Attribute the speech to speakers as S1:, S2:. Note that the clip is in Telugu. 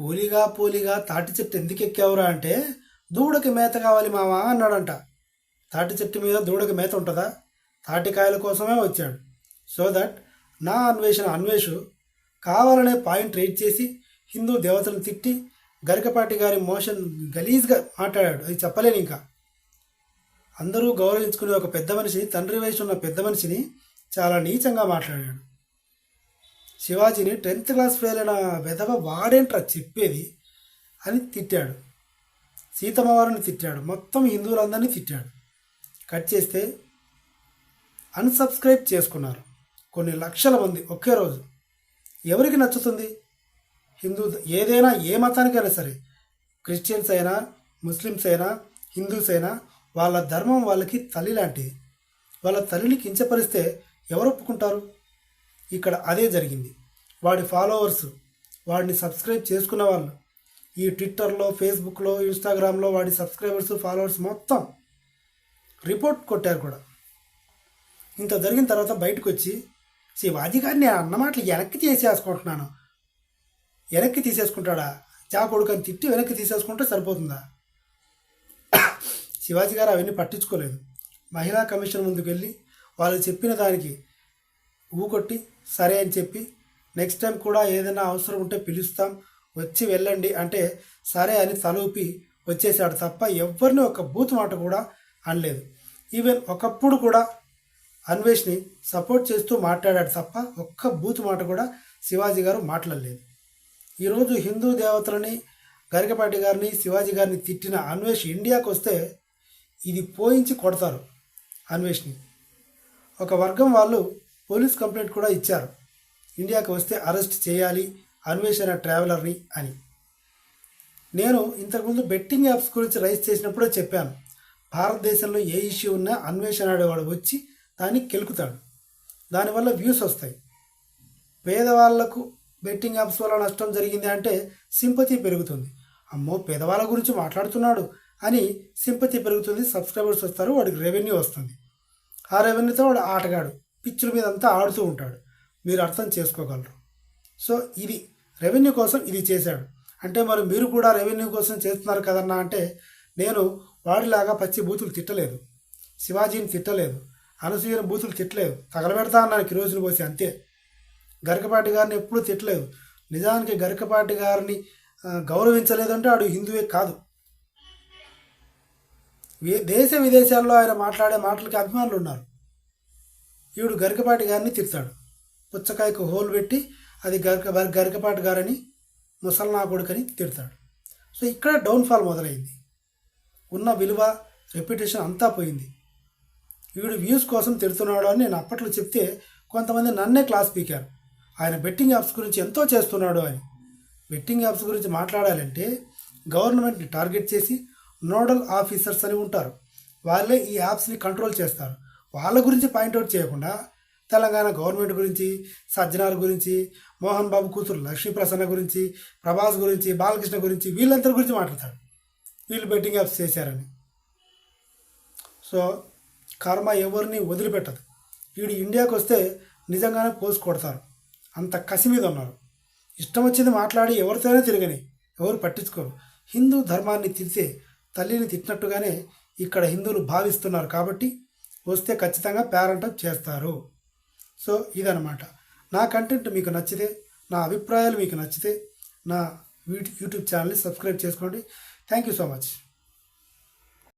S1: పోలిగా పోలిగా తాటి చెట్టు ఎందుకు ఎక్కావురా అంటే దూడకి మేత కావాలి మావా అన్నాడంట. తాటి చెట్టు మీద దూడకి మేత ఉంటుందా? తాటికాయల కోసమే వచ్చాడు. సో దట్ నా అన్వేషణ అన్వేషు కావాలనే పాయింట్ రైట్ చేసి హిందూ దేవతలను తిట్టి గరికపాటి గారి మోషన్ గలీజ్గా మాట్లాడాడు. అది చెప్పలేను ఇంకా. అందరూ గౌరవించుకునే ఒక పెద్ద మనిషి తండ్రి వయసు ఉన్న పెద్ద మనిషిని చాలా నీచంగా మాట్లాడాడు. శివాజీని టెన్త్ క్లాస్ ఫెయిల్ అయిన వెధవ వాడేంట్రా చెప్పేది అని తిట్టాడు. సీతమ్మ వారిని తిట్టాడు. మొత్తం హిందువులందరినీ తిట్టాడు. కట్ చేస్తే అన్సబ్స్క్రైబ్ చేసుకున్నారు. కొన్ని లక్షల మంది ఒకే రోజు. ఎవరికి నచ్చుతుంది? హిందూ ఏదైనా ఏ మతానికైనా సరే. క్రిస్టియన్స్ అయినా ముస్లిమ్స్ అయినా హిందూస్ అయినా వాళ్ళ ధర్మం వాళ్ళకి తల్లి లాంటిది. వాళ్ళ తల్లిని కించపరిస్తే ఎవరు ఒప్పుకుంటారు? ఇక్కడ అదే జరిగింది. వాడి ఫాలోవర్స్ వాడిని సబ్స్క్రైబ్ చేసుకున్న వాళ్ళు ఈ ట్విట్టర్లో ఫేస్బుక్లో ఇన్స్టాగ్రామ్లో వాడి సబ్స్క్రైబర్స్ ఫాలోవర్స్ మొత్తం రిపోర్ట్ కొట్టారు కూడా. ఇంత జరిగిన తర్వాత బయటకు వచ్చి శివాజీ గారిని అన్న మాటలు వెనక్కి తీసేసుకుంటున్నాను. వెనక్కి తీసేసుకుంటాడా? చా కొడుకని తిట్టి వెనక్కి తీసేసుకుంటే సరిపోతుందా? శివాజీ గారు అవన్నీ పట్టించుకోలేదు. మహిళా కమిషన్ ముందుకు వెళ్ళి వాళ్ళు చెప్పిన దానికి ఊకొట్టి సరే అని చెప్పి నెక్స్ట్ టైం కూడా ఏదైనా అవసరం ఉంటే పిలుస్తాం వచ్చి వెళ్ళండి. అంటే సరే అని తలూపి వచ్చేసాడు తప్ప ఎవరిని ఒక బూత్ మాట కూడా అనలేదు. ఈవెన్ ఒకప్పుడు కూడా అన్వేష్ని సపోర్ట్ చేస్తూ మాట్లాడాడు తప్ప ఒక్క బూత్ మాట కూడా శివాజీ గారు మాట్లాడలేదు. ఈరోజు హిందూ దేవతలని గరికపాటి గారిని శివాజీ గారిని తిట్టిన అన్వేష్ ఇండియాకు వస్తే ఇది పోయించి కొడతారు అన్వేష్ని. ఒక వర్గం వాళ్ళు పోలీస్ కంప్లైంట్ కూడా ఇచ్చారు. ఇండియాకి వస్తే అరెస్ట్ చేయాలి అన్వేషణ ట్రావెలర్ని అని. నేను ఇంతకుముందు బెట్టింగ్ యాప్స్ గురించి రైస్ చేసినప్పుడే చెప్పాను. భారతదేశంలో ఏ ఇష్యూ ఉన్నా అన్వేషణ ఆడేవాడు వచ్చి దాన్ని కెలుకుతాడు. దానివల్ల వ్యూస్ వస్తాయి. పేదవాళ్ళకు బెట్టింగ్ యాప్స్ వల్ల నష్టం జరిగింది అంటే సింపతి పెరుగుతుంది. అమ్మో పేదవాళ్ళ గురించి మాట్లాడుతున్నాడు అని సింపతి పెరుగుతుంది సబ్స్క్రైబర్స్ వస్తారు వాడికి రెవెన్యూ వస్తుంది. ఆ రెవెన్యూతో వాడు ఆటగాడు. పిచ్చుల మీద అంతా ఆడుతూ ఉంటాడు. మీరు అర్థం చేసుకోగలరు. సో ఇది రెవెన్యూ కోసం ఇది చేశాడు. అంటే మరి మీరు కూడా రెవెన్యూ కోసం చేస్తున్నారు కదన్నా అంటే నేను వాడిలాగా పచ్చి బూతులు తిట్టలేదు. శివాజీని తిట్టలేదు. అనసూయని బూతులు తిట్టలేదు. తగలబెడతా అన్నాను కిరోజులు పోసి అంతే. గరికపాటి గారిని ఎప్పుడూ తిట్టలేదు. నిజానికి గరికపాటి గారిని గౌరవించలేదంటే ఆడు హిందువే కాదు. దేశ విదేశాల్లో ఆయన మాట్లాడే మాటలకి అభిమానులు ఉన్నారు. ఈవిడు గరికపాటి గారిని తిడతాడు. పుచ్చకాయకు హోల్ పెట్టి అది గరిక గరికపాటి గారని ముసల్నా కొడుకని తిడతాడు. సో ఇక్కడ డౌన్ఫాల్ మొదలైంది. ఉన్న విలువ రెప్యుటేషన్ అంతా పోయింది. వీడు వ్యూస్ కోసం తిడుతున్నాడు అని నేను అప్పట్లో చెప్తే కొంతమంది నన్నే క్లాస్ పీకారు. ఆయన బెట్టింగ్ యాప్స్ గురించి ఎంతో చేస్తున్నాడు అని. బెట్టింగ్ యాప్స్ గురించి మాట్లాడాలంటే గవర్నమెంట్ని టార్గెట్ చేసి నోడల్ ఆఫీసర్స్ అని ఉంటారు. వాళ్ళే ఈ యాప్స్ని కంట్రోల్ చేస్తారు. వాళ్ళ గురించి పాయింట్అవుట్ చేయకుండా తెలంగాణ గవర్నమెంట్ గురించి సజ్జనార్ గురించి మోహన్ బాబు కూతురు లక్ష్మీ ప్రసన్న గురించి ప్రభాస్ గురించి బాలకృష్ణ గురించి వీళ్ళందరి గురించి మాట్లాడతాడు. వీళ్ళు బెట్టింగ్ యాప్స్ చేశారని. సో కర్మ ఎవరిని వదిలిపెట్టదు. వీడు ఇండియాకి వస్తే నిజంగానే పోసి కొడతారు. అంత కసి మీద ఉన్నారు. ఇష్టం వచ్చింది మాట్లాడి ఎవరితోనే తిరగని ఎవరు పట్టించుకోరు. హిందూ ధర్మాన్ని తిరితే తల్లిని తిట్టినట్టుగానే ఇక్కడ హిందువులు భావిస్తున్నారు కాబట్టి వస్తే ఖచ్చితంగా పేరంటం చేస్తారు. సో ఇదనమాట నా కంటెంట్ మీకు నచ్చితే నా అభిప్రాయాలు మీకు నచ్చితే నా యూట్యూబ్ ఛానల్ని సబ్స్క్రైబ్ చేసుకోండి. Thank you so much